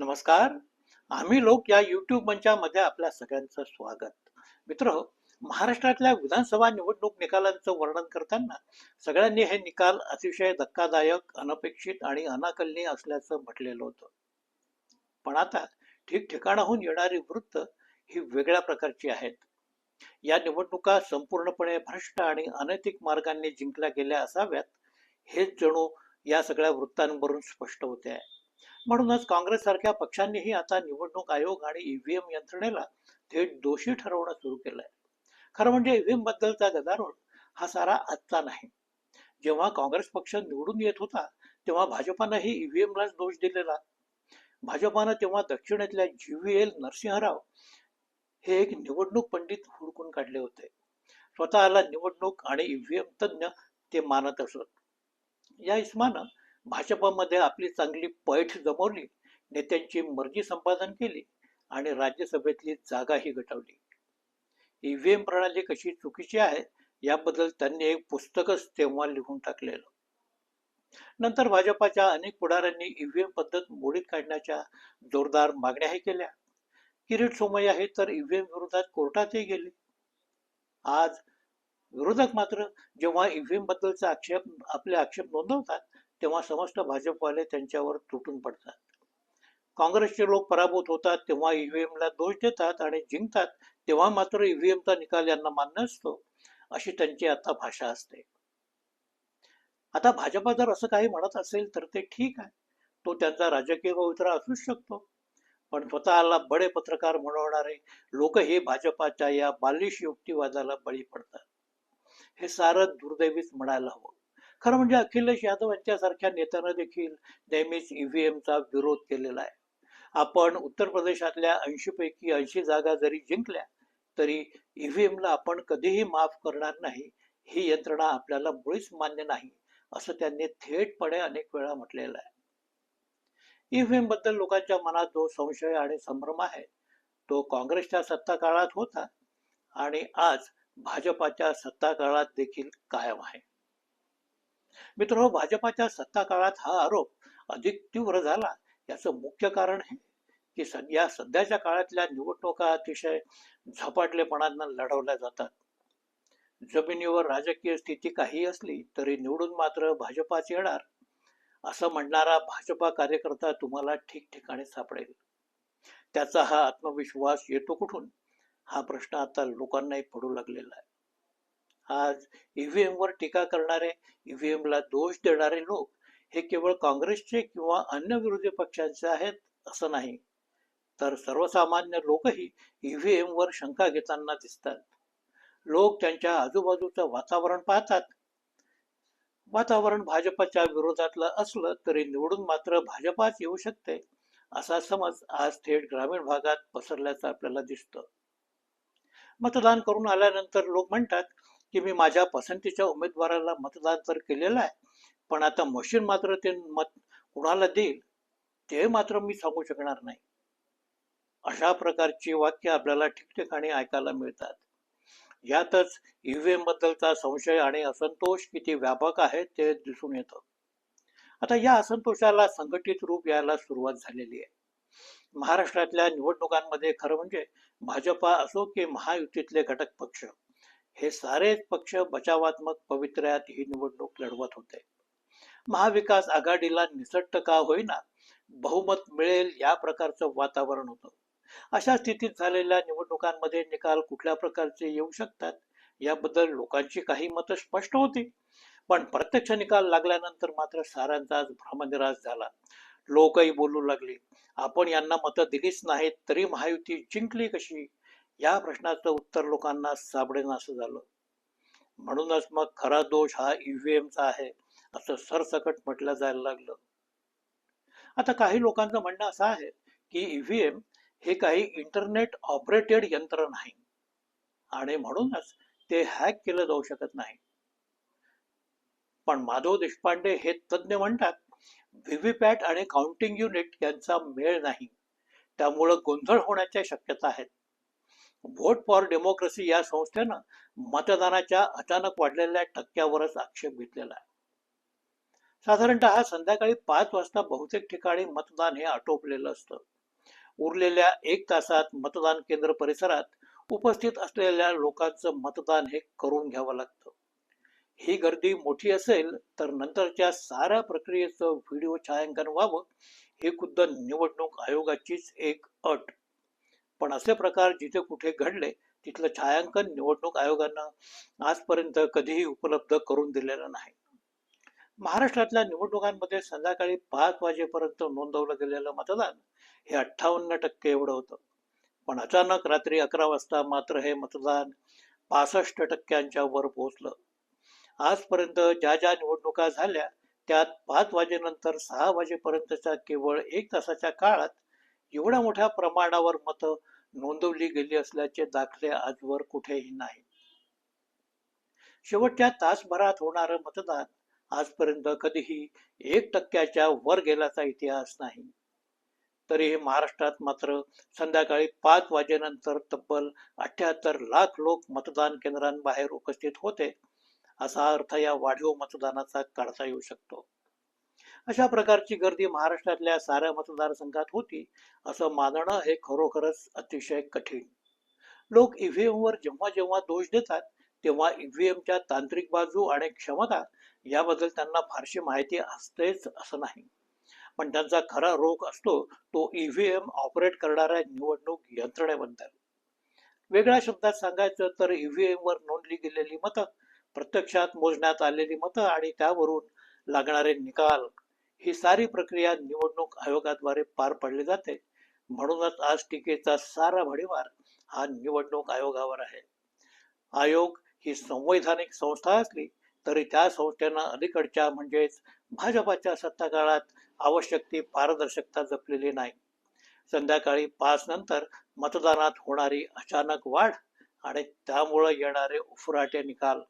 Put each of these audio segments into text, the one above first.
नमस्कार. आम्ही लोक या युट्यूब मंचामध्ये आपल्या सगळ्यांचं स्वागत. मित्र महाराष्ट्रातल्या विधानसभा निवडणूक निकालांचं वर्णन करताना सगळ्यांनी हे निकाल अतिशय धक्कादायक अनपेक्षित आणि अनाकलनीय असल्याचं म्हटलेलं होतं. पण आता ठिकठिकाणाहून येणारी वृत्त ही वेगळ्या प्रकारची आहेत. या निवडणुका संपूर्णपणे भ्रष्ट आणि अनैतिक मार्गांनी जिंकल्या गेल्या असाव्यात हेच जणू या सगळ्या वृत्तांवरून स्पष्ट होते आहे. म्हणूनच काँग्रेस सारख्या पक्षांनीही आता निवडणूक आयोग आणि ईव्हीएम यंत्रणेला थेट दोषी ठरवणं सुरू केलंय. खरं म्हणजे ईव्हीएम बद्दलचा गदारोळ हा सारा आजचा नाही. जेव्हा काँग्रेस पक्ष निवडून येत होता तेव्हा भाजपानंही ईव्हीएमलाच दोष दिलेला. भाजपानं तेव्हा दक्षिणेतल्या जीव्हीएल नरसिंहराव हे एक निवडणूक पंडित हुडकून काढले होते. स्वतःला निवडणूक आणि ईव्हीएम तज्ज्ञ ते मानत असत. या इस्मानं भाजपामध्ये आपली चांगली पैठ जमवली नेत्यांची मर्जी संपादन केली आणि राज्यसभेतली जागाही गटवली. ईव्हीएम प्रणाली कशी चुकीची आहे याबद्दल त्यांनी एक पुस्तकच तेव्हा लिहून टाकलेलं. नंतर भाजपाच्या अनेक पुढाऱ्यांनी ईव्हीएम पद्धत मोडीत काढण्याच्या जोरदार मागण्याही केल्या. किरीट सोमय्या हे तर ईव्हीएम विरोधात कोर्टातही गेले. आज विरोधक मात्र जेव्हा ईव्हीएम बद्दलचा आक्षेप आपले आक्षेप नोंदवतात तेव्हा समस्त भाजपवाले त्यांच्यावर तुटून पडतात. काँग्रेसचे लोक पराभूत होतात तेव्हा ईव्हीएमला दोष देतात आणि जिंकतात तेव्हा मात्र ईव्हीएमचा निकाल यांना मान्य असतो अशी त्यांची आता भाषा असते. आता भाजपा जर असं काही म्हणत असेल तर ते ठीक आहे. तो त्यांचा राजकीय पवित्रा असूच शकतो. पण स्वतःला बडे पत्रकार म्हणवणारे लोकही भाजपाच्या या बालिश युक्तिवादाला बळी पडतात. हे सारं दुर्दैवीच म्हणायला हवं. खरं म्हणजे अखिलेश यादव यांच्यासारख्या नेत्यानं देखील नेहमीच ईव्हीएमचा विरोध केलेला आहे. आपण उत्तर प्रदेशातल्या ऐंशी पैकी ऐंशी जागा जरी जिंकल्या तरी ईव्हीएमला आपण कधीही माफ करणार नाही ही यंत्रणा आपल्याला मुळीच मान्य नाही असं त्यांनी थेटपणे अनेक वेळा म्हटलेलं आहे. ईव्हीएमबद्दल लोकांच्या मनात जो संशय आणि संभ्रम आहे तो काँग्रेसच्या सत्ता काळात होता आणि आज भाजपाच्या सत्ता काळात देखील कायम आहे. मित्र भाजपाच्या सत्ता काळात हा आरोप अधिक तीव्र झाला. याचं मुख्य कारण हे की या सध्याच्या काळातल्या निवडणुका अतिशय झपाटलेपणानं लढवल्या जातात. जमिनीवर राजकीय स्थिती काही असली तरी निवडून मात्र भाजपाच येणार असं म्हणणारा भाजपा कार्यकर्ता तुम्हाला ठिकठिकाणी सापडेल. त्याचा हा आत्मविश्वास येतो कुठून? हा प्रश्न आता लोकांनाही पडू लागलेला आहे. आज ईव्हीएम वर टीका करणारे ईव्हीएम ला दोष देणारे लोक हे केवळ काँग्रेसचे किंवा अन्य विरोधी पक्षांचे आहेत असं नाही. तर सर्वसामान्य लोकही ईव्हीएम वर शंका घेताना दिसतात. लोक त्यांच्या आजूबाजूचं वातावरण पाहतात. वातावरण भाजपच्या विरोधातलं असलं तरी निवडून मात्र भाजपाच येऊ शकते असा समज आज थेट ग्रामीण भागात पसरल्याचं आपल्याला दिसतं. मतदान करून आल्यानंतर लोक म्हणतात की मी माझ्या पसंतीच्या उमेदवाराला मतदान तर केलेलं आहे पण आता मशीन मात्र ते मत कुणाला देईल ते मात्र मी सांगू शकणार नाही. अशा प्रकारची वाक्य आपल्याला ठिकठिकाणी ऐकायला मिळतात. यातच ईव्हीएम बद्दलचा संशय आणि असंतोष किती व्यापक आहे ते दिसून येतं. आता या असंतोषाला संघटित रूप यायला सुरुवात झालेली आहे. महाराष्ट्रातल्या निवडणुकांमध्ये खरं म्हणजे भाजपा असो की महायुतीतले घटक पक्ष हे सारेच पक्ष बचावात्मक पवित्र्यात ही निवडणूक लढवत होते. महाविकास आघाडीला निसट्ट का होईना बहुमत मिळेल या प्रकारचं वातावरण होतं. अशा स्थितीत झालेल्या निवडणुकांमध्ये निकाल कुठल्या प्रकारचे येऊ शकतात याबद्दल लोकांची काही मतं स्पष्ट होती. पण प्रत्यक्ष निकाल लागल्यानंतर मात्र साऱ्यांचाच भ्रमनिराश झाला. लोकही बोलू लागले आपण यांना मतं दिलीच नाहीत तरी महायुती जिंकली कशी? या प्रश्नाचं उत्तर लोकांना सापडेनासं झालं. म्हणूनच मग खरा दोष हा ईव्हीएमचा आहे असं सरसकट म्हटलं जायला लागलं. आता काही लोकांचं म्हणणं असं आहे की ईव्हीएम हे काही इंटरनेट ऑपरेटेड यंत्र नाही. आणि म्हणूनच ते हॅक केलं जाऊ शकत नाही. पण माधव देशपांडे हे तज्ज्ञ म्हणतात व्हीव्हीपॅट आणि काउंटिंग युनिट यांचा मेळ नाही. त्यामुळं गोंधळ होण्याच्या शक्यता आहेत. व्होट फॉर डेमोक्रेसी या संस्थेनं मतदानाच्या अचानक वाढलेल्या टक्क्यावरच आक्षेप घेतलेला आहे. साधारणतः संध्याकाळी पाच वाजता बहुतेक ठिकाणी मतदान हे आटोपलेलं असतं. उरलेल्या एक तासात मतदान केंद्र परिसरात उपस्थित असलेल्या लोकांचं मतदान हे करून घ्यावं लागतं. ही गर्दी मोठी असेल तर नंतरच्या साऱ्या प्रक्रियेचं व्हिडिओ छायांकन व्हावं ही खुद्द निवडणूक आयोगाचीच एक अट. पण असे प्रकार जिथे कुठे घडले तिथलं छायांकन निवडणूक आयोगानं आजपर्यंत कधीही उपलब्ध करून दिलेलं नाही. महाराष्ट्रातल्या निवडणुकांमध्ये संध्याकाळी पाच वाजेपर्यंत नोंदवलं गेलेलं मतदान हे अठ्ठावन्न टक्के एवढं होतं. पण अचानक रात्री अकरा वाजता मात्र हे मतदान पासष्ट टक्क्यांच्या वर पोहोचलं. आजपर्यंत ज्या ज्या निवडणुका झाल्या त्यात पाच वाजेनंतर सहा वाजेपर्यंतच्या केवळ एक तासाच्या काळात एवढ्या मोठ्या प्रमाणावर मतं नोंदवली गेली असल्याचे दाखले आजवर कुठेही नाही. शेवटच्या तासभरात होणारं मतदान आजपर्यंत कधीही एक टक्क्याच्या वर गेल्याचा इतिहास नाही. तरीही महाराष्ट्रात मात्र संध्याकाळी पाच वाजेनंतर तब्बल अठ्याहत्तर लाख लोक मतदान केंद्रांबाहेर उपस्थित होते असा अर्थ या वाढीव मतदानाचा काढता येऊ शकतो. अशा प्रकारची गर्दी महाराष्ट्रातल्या साऱ्या मतदारसंघात होती असं मानणं हे खरोखरच अतिशय कठीण. लोक ईव्हीएमवर जेव्हा जेव्हा दोष देतात तेव्हा ईव्हीएमच्या तांत्रिक बाजू आणि क्षमता याबद्दल त्यांना फारशी माहिती असतेच असं नाही. पण त्यांचा खरा रोग असतो तो ईव्हीएम ऑपरेट करणाऱ्या निवडणूक यंत्रणेबद्दल. वेगळ्या शब्दात सांगायचं तर ईव्हीएम वर नोंदली गेलेली मतं प्रत्यक्षात मोजण्यात आलेली मतं आणि त्यावरून लागणारे निकाल ही सारी प्रक्रिया निवडणूक आयोगाद्वारे पार पाडली जाते. म्हणूनच आज टीकेचा सारा भडीवार हा निवडणूक आयोगावर आहे. आयोग ही संवैधानिक संस्था असली तरी त्या संस्थेनं अलीकडच्या म्हणजेच भाजपाच्या सत्ताकाळात आवश्यक ती पारदर्शकता जपलेली नाही. संध्याकाळी पाच नंतर मतदानात होणारी अचानक वाढ आणि त्यामुळं येणारे उफराटे निकाल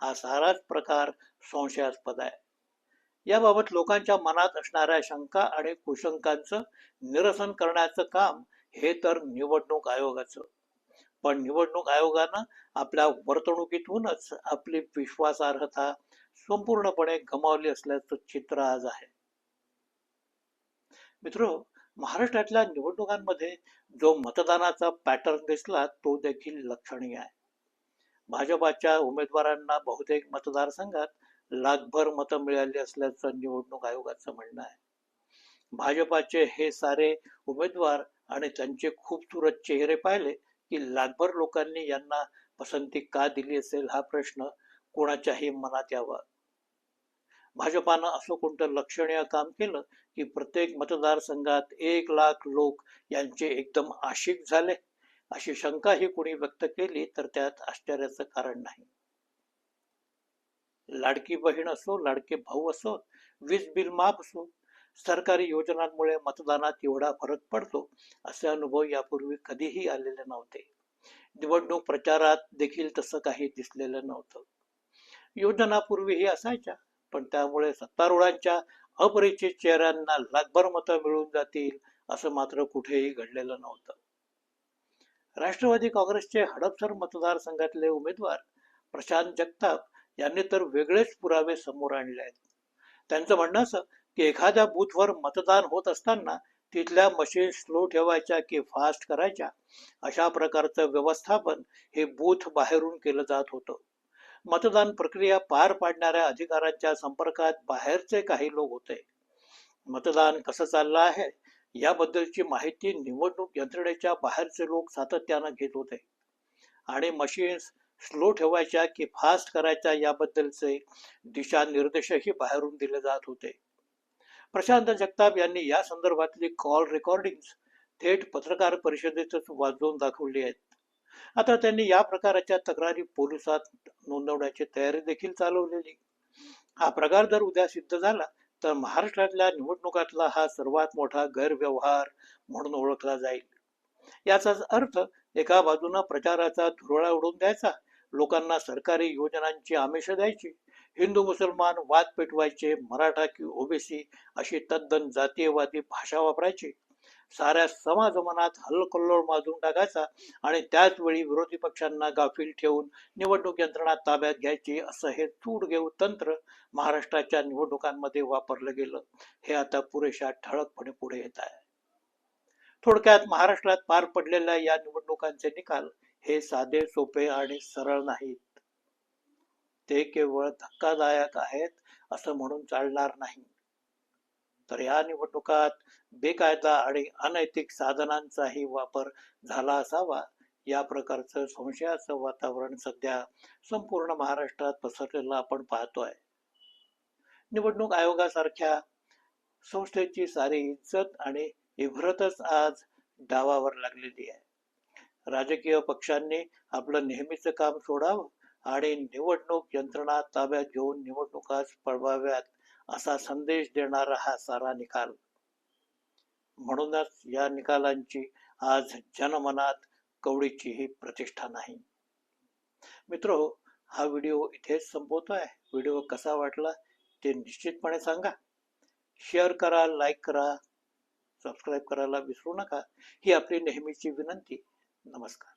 हा साराच प्रकार संशयास्पद आहे. याबाबत लोकांच्या मनात असणाऱ्या शंका आणि कुशंकांचं निरसन करण्याचं काम हे तर निवडणूक आयोगाचं. पण निवडणूक आयोगानं आपल्या वर्तणुकीतूनच आपली विश्वासार्हता संपूर्णपणे गमावली असल्याचं चित्र आज आहे. मित्र महाराष्ट्रातल्या निवडणुकांमध्ये जो मतदानाचा पॅटर्न दिसला तो देखील लक्षणीय आहे. भाजपाच्या उमेदवारांना बहुतेक मतदारसंघात लाखभर मतं मिळाली असल्याचं निवडणूक आयोगाचं म्हणणं आहे. भाजपाचे हे सारे उमेदवार आणि त्यांचे खूपसूरत चेहरे पाहिले की लाखभर लोकांनी यांना पसंती का दिली असेल हा प्रश्न कोणाच्याही मनात यावा. भाजपानं असं कोणतं लक्षणीय काम केलं की प्रत्येक मतदारसंघात एक लाख लोक यांचे एकदम आशिक झाले? अशी शंका ही कोणी व्यक्त केली तर त्यात आश्चर्याचं कारण नाही. लाडकी बहीण असो लाडके भाऊ असो वीज बिल माफ असो सरकारी योजनांमुळे मतदानात एवढा फरक पडतो असे अनुभव यापूर्वी कधीही आलेले नव्हते. निवडणूक प्रचारात देखील तसं काही दिसलेलं नव्हतं. योजना पूर्वीही असायच्या पण त्यामुळे सत्तारूढांच्या अपरिचित चेहऱ्यांना लाखभर मतं मिळून जातील असं मात्र कुठेही घडलेलं नव्हतं. राष्ट्रवादी काँग्रेसचे हडपसर मतदारसंघातले उमेदवार प्रशांत जगताप यांनी तर वेगळेच पुरावे समोर आणले आहेत. त्यांचं म्हणणं असं की एखाद्या बूथवर मतदान होत असताना तिथल्या मशीन स्लो ठेवायच्या की फास्ट करायच्या अशा प्रकारचं व्यवस्थापन हे बूथ बाहेरून केलं जात होतं. मतदान प्रक्रिया पार पाडणाऱ्या अधिकाऱ्यांच्या संपर्कात बाहेरचे काही लोक होते. मतदान कसं चाललं आहे याबद्दलची माहिती निवडणूक यंत्रणेच्या बाहेरचे लोक सातत्यानं घेत होते. आणि मशीन्स स्लो ठेवायच्या की फास्ट करायच्या याबद्दलचे दिशानिर्देशही बाहेरून दिले जात होते. प्रशांत जगताप यांनी या संदर्भातली कॉल रेकॉर्डिंग थेट पत्रकार परिषदेतच वाजवून दाखवली आहेत. आता त्यांनी या प्रकाराच्या तक्रारी पोलिसात नोंदवण्याची तयारी देखील चालवलेली. हा प्रकार जर उद्या सिद्ध झाला तर महाराष्ट्रातल्या निवडणुकातला हा सर्वात मोठा गैरव्यवहार म्हणून ओळखला जाईल. याचाच अर्थ एका बाजूनं प्रचाराचा धुरळा उडून द्यायचा लोकांना सरकारी योजनांची आमिष द्यायची हिंदू मुसलमान वाद पेटवायचे मराठा कि ओबीसी अशी तद्दन जातीयवादी भाषा वापरायची. साऱ्या समाज मनात हल्लकल्लोळ माजून टाकायचा आणि त्याच वेळी विरोधी पक्षांना गाफील ठेवून निवडणूक यंत्रणा ताब्यात घ्यायची असं हे चूड घेऊ तंत्र महाराष्ट्राच्या निवडणुकांमध्ये वापरलं गेलं. हे आता पुरेशा ठळकपणे पुढे येत आहे. थोडक्यात महाराष्ट्रात पार पडलेल्या या निवडणुकांचे निकाल हे साधे सोपे आणि सरळ नाहीत. ते केवळ धक्कादायक आहेत असं म्हणून चालणार नाही. तर या निवडणुकात बेकायदा आणि अनैतिक साधनांचाही वापर झाला असावा. या प्रकारचं संशयाचं वातावरण सध्या संपूर्ण महाराष्ट्रात पसरलेलं आपण पाहतोय. निवडणूक आयोगासारख्या संस्थेची सारी इज्जत आणि इभ्रतच आज डावावर लागलेली आहे. राजकीय पक्षांनी आपलं नेहमीचं काम सोडावं आणि निवडणूक यंत्रणा ताब्यात घेऊन निवडणुकास पळवाव्यात असा संदेश देणारा हा सारा निकाल. म्हणूनच या निकालांची आज जनमनात कवडीचीही प्रतिष्ठा नाही. मित्र हा व्हिडिओ इथेच संपवतो आहे व्हिडिओ कसा वाटला ते निश्चितपणे सांगा. शेअर करा लाईक करा सबस्क्राईब करायला विसरू नका. ही आपली नेहमीची विनंती. नमस्कार.